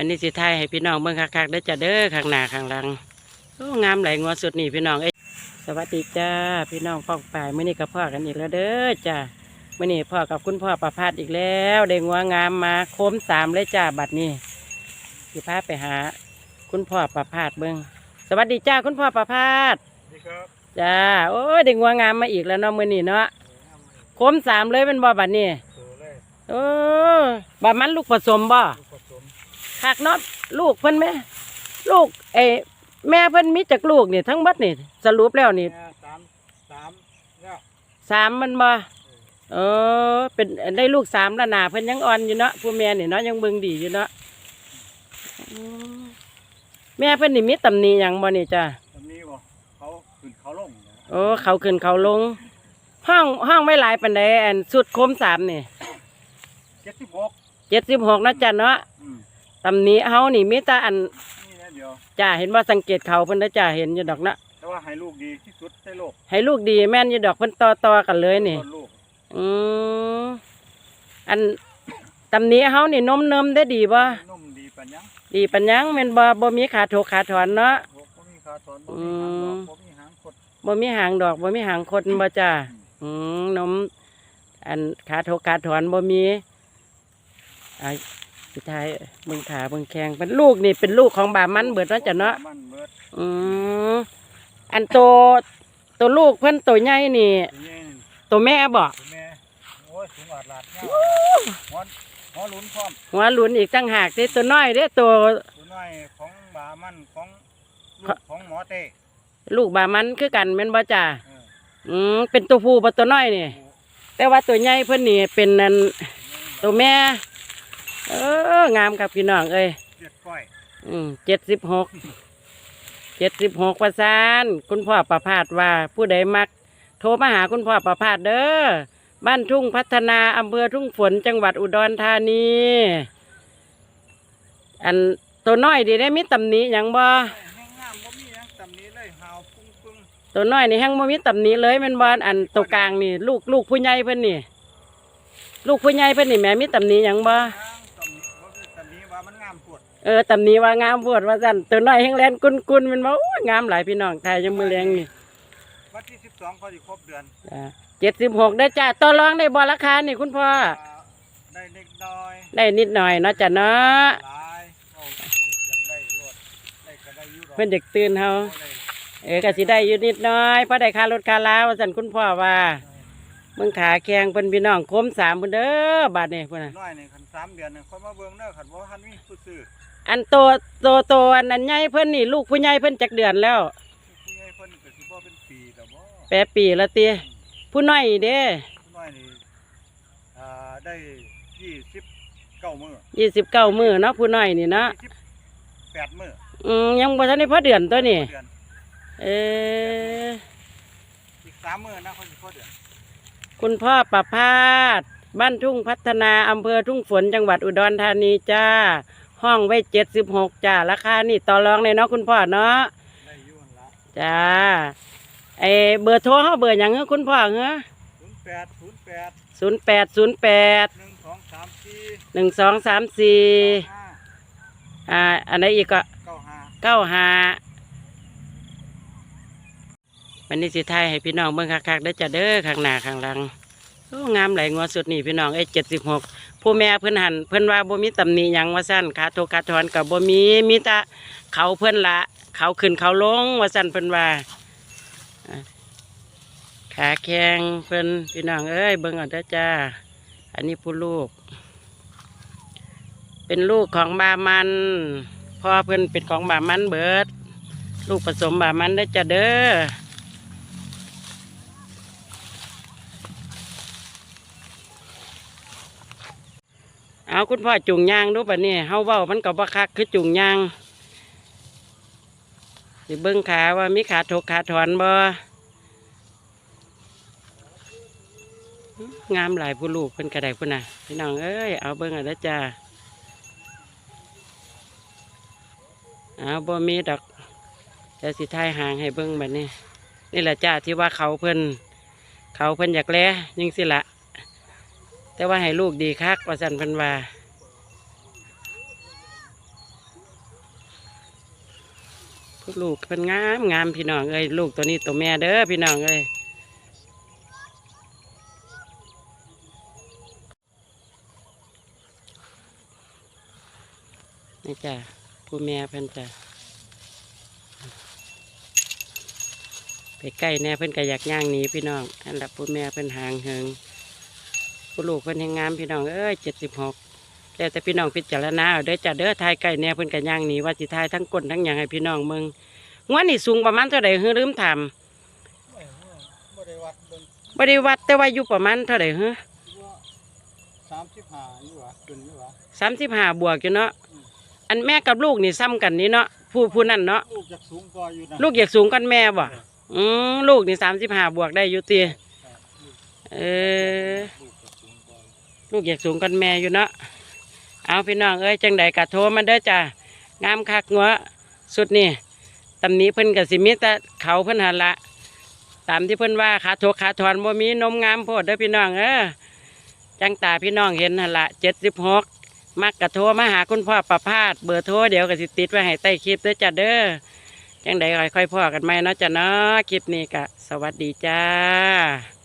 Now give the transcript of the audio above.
วันนี้สิไทายให้พี่น้องเบิ่งคักๆได้อจ้ะเด้อข้างหน้าข้างหลังโอ้งามไหลงัวสุดนี่พี่น้องเอ้ยสวัสดีจ้าพี่น้องฟอกป่ายมื้อนี้กับพ่อกันอีกแล้วเด้อจ้ามื้อนี้พ่อกับคุณพ่อประพาสอีกแล้วได้งัวงามมาโค้มสามเลยจ้าบัดนี้สิพาไปหา คุณพ่อประพาสเบิ่งสวัสดีจ้าคุณพ่อประพาสนี่ครับจ้าโอ้ยได้งัวงามมาอีกแล้วเนาะมื้อนี้เนาะโค้มสามเลยเป็นบ่บัดนี้ตัวแรกโอ้บัดมันลูกผสมบ่ ลูกผสมคักเนาะลูกเพิ่นแม่ลูกเอแม่เพิ่นมีจักลูกนี่ทั้งหมดนี่สรุปแล้วนี่เนี่ยสามสามเนี่ยสามมันบ่เออ เป็นได้ลูกสามแล้วหนาเพิ่นยังอ่อนอยู่เนาะผู้แม่นี่เนาะยังเบิ่งดีอยู่เนาะอืมแม่เพิ่นนี่มีตำหนิหยังบ่นี่จ้ะตรงนี้บ่เขาขึ้นเขาลงโอ้เขาขึ้นเขาลง ห้องห้องไม่หลายปานใดอันสุดโคมสามนี่เจ็ดสิบหกเจ็ดสิบหกนะจ้ะเนาะอืม ตำหนิเฮานี่มีแต่อันนี่นะเดียว จ้าเห็นว่าสังเกตเขาเพิ่นนะจ้าเห็นอยู่ดอกนะแต่ว่าให้ลูกดีที่สุดในโลกให้ลูกดีแม่นอยู่ดอกเพิ่นต่อต่อกันเลยนี่ ต้นลูกอืมอันตำหนี้เฮานี่นมเนิมได้ดีบ่นุ่มดีปัญญังดีปัญญังแม่นบ่บ่มีขาโถกขาถอนเนาะบ่บ่มีขาถอนบ่มีหางดอกบ่มีหางคดบ่มีหางดอกบ่มีหางคดบ่จ้าอืมนมอันขาโถกขาถอนบ่มีไอ้ สุดท้ายเบิ่งขาเบิ่งแข้งเป็นลูกนี่เป็นลูกของบามันเบิดเนาะจ้ะเนาะมันเบิดอืมอันโตตัวลูกเพิ่นตัวใหญ่นี่ทีนี้ตัวแม่บ่คุณแม่โอ้ยสูงอาดลาดเนี่ยหัวหัวหลุนพร้อมหัวหลุนอีกตั้งหากเด้ตัวน้อยเด้ตัวตัวน้อยของบามันของลูกของหมอเต้ลูกบามันคือกันแม่นบ่จ้าเอออืมเป็นตัวผู้บ่ตัวน้อยนี่ แต่ว่าตัวใหญ่เพิ่นนี่เป็นนั่นตัวแม่ เอองามครับพี่น้องเอ้ยเรียกก้อยอืมเจ็ดสิบหกเจ็ดสิบหกประสานคุณพ่อประพาสว่าผู้ใดมัก โทรมาหาคุณพ่อประพาสเด้อบ้านทุ่งพัฒนาอำเภอทุ่งฝนจังหวัดอุดรธานี อันตัวน้อยดีได้มีตำหนิหยังบ่แห้งงามบ่มีหยังตำหนี้เลยหาวปุ้งปึ้งตัวน้อยนี่แห้งบ่มีตำหนิเลยแม่นบ่อันตัวกลางนี่ ลูกลูกผู้ใหญ่เพิ่นนี่ ลูกผู้ใหญ่เพิ่นนี่แหม่มีตำหนิหยังบ่ทา ออตำหนิว่างามปวดว่าซั่นตัวน้อยแห้งแลนกุนๆแมันบ่โอ้ยงามหลายพี่น้องทายยังมือแรงนี่วันที่สิบสองเขาสิครบเดือน76ได้อจ้าต่อรองได้บ่ราคานี่คุณพ่ออ่าได้เล็กน้อยได้นิดหน่อยเนาะจ้ะเนาะหลายเอาบางเดือนได้รวดได้ก็ได้อยู่ดอกเพิ่นอยากตื่นเฮาบ่ได้เออก็สิได้อยู่นิดหน้อยเพราะได้ค่ารถค่าลาว่าซั่นคุณพ่อว่ามึงขาแข็งเพิ่นพี่น้องคมสามเพิ่นเด้อบาดนี้พุ่นน่ะน้อยนี่คันสามเดือนนี่ค่อยมาเบิ่งเด้อคันบ่ทันมีผู้ซื้อ อันโตโตโตอันนั้นใหญ่เพิ่นนี่ลูกผู้ใหญ่เพิ่นจักเดือนแล้วผู้ใหญ่เพิ่นก็สิบ่เป็นปีแต่บ่แปดปีละติผู้น้อยเด้ผู้น้อยนี่อ่าได้ยี่สิบเก้ามื้อยี่สิบเก้ามื้อเนาะผู้น้อยนี่เนาะยี่สิบแปดมื้ออืมยังบ่ทันได้พอเดือนตัวนี่เดือนเอออีกสามมื้อนะเขาสิพอเดือนคุณพ่อประพาสบ้านทุ่งพัฒนาอำเภอทุ่งฝนจังหวัดอุดรธานีจ้า ห้องไว้เจ็ดสิบหกจ้าราคานี่ต่อรองเลยเนาะคุณพ่อเนาะได้อยู่หั่นละจ้าไอเบอร์โทรเขาเบอร์หยังเหรอคุณพ่อเหรอศูนย์แปดศูนย์แปดศูนย์แปดศูนย์แปดหนึ่งสองสามสี่หนึ่งสองสามสี่ห้าอ่าอันไหนอีกก็เก้าห้าเก้าห้าวันนี้สิไทายให้พี่น้องเบิ่งคักๆได้อจ้ะเด้อข้างหน้าข้างหลังโอ้งามไหลงัวสุดนี่พี่น้องไอ้เจ็ดสิบหก ผู้แม่เพิ่นหันเพิ่นว่าบ่มีตำหนิหยังว่าสั้นขาโทขาถอนกับบ่มีมีแต่เขาเพิ่นละ เขาขึ้นเขาลงว่าสั้นเพิ่นว่าขาแข็งเพิ่นพี่น้องเอ้ยเบิ่งเอ่อนเด้อจ้า อันนี้ผู้ลูก เป็นลูกของบามันพ่อเพิ่นเป็นของบามันเบิด ลูกผสมบามันได้จ้ะเด้อ เอาคุณพ่อจุงยางดูปะนี่เฮาเว้ามันก็บ่คักคือจุงยางสิเบิ่งขาว่ามีขาถกขาถอนบ่งามหลายผู้ลูกเพิ่นกระไดพุ่นน่ะพี่น้องเอ้ยเอาเบิ่งอาเด้อจ้าเอาบ่มีดอกเดี๋ยวสิทายหางให้เบิ่งแบบนี้ นี่แหละจ้าที่ว่าเขาเพิ่นเขาเพิ่นอยากแล้ยังสิละ แต่ว่าให้ลูกดีคักว่าสันพิ่นว่าลูกเพิ่นงามงามพี่น้องเอ้ยลูกตัวนี้ตัวแม่เด้อพี่น้องเอ้ยนี่จ้ะผู้แม่เพิ่นจ้ะไปใกล้แน่เพิ่นก็อยากย่างหนีพี่น้องอันดับผู้แม่เพิ่นหางเหิง ผู้ลูกเพิ่นยังงามพี่น้องเอ้ยเจ็ดสิบหกแล้วแต่พี่น้องพิจารณาเอาเด้อจ้ะเด้อทายใกล้แน่เพิ่นก็ย่างหนีว่าสิทายทั้งก้นทั้งหยังให้พี่น้องเมืองงวดนี่สูงประมาณเท่าใดฮือลืมถามไม่ไม่ได้วัดเบิ่งบ่ได้วัดแต่ว่าอยู่ประมาณเท่าใดฮือว่าสามสิบห้าอยู่หวะขึ้นอยู่หวะสามสิบห้าบวกอยู่เนาะอันแม่กับลูกนี่ซ้ำกันนี่เนาะผู้ผู้นั่นเนาะลูกจากสูงกว่าอยู่นะลูกอยากสูงกันแม่บ่อืมลูกนี่สามสิบห้าบวกได้อยู่ตีครับลูกเออ ลูกอยากสูงกันแม่อยู่เนาะเอาพี่น้องเอ้ยจังใดกะโทรมาเด้อจ้างามคักงัวสุดนี่ตำนี้เพิ่นกะสิมีแต่เขาเพิ่นหันละตามที่เพิ่นว่าขาโทขาถอนบ่มีนมงามโพดเด้อพี่น้องเออจังตาพี่น้องเห็นหันละเจ็ดสิบหกมักกะโทรมาหาคุณพ่อประพาสเบอร์โทรเดี๋ยวกะสิติดไว้ให้ใต้คลิปเด้อจ้ะเด้อจังใดค่อยๆพ่อกันไหมเนาะจ้ะเนาะคลิปนี้กะสวัสดีจ้า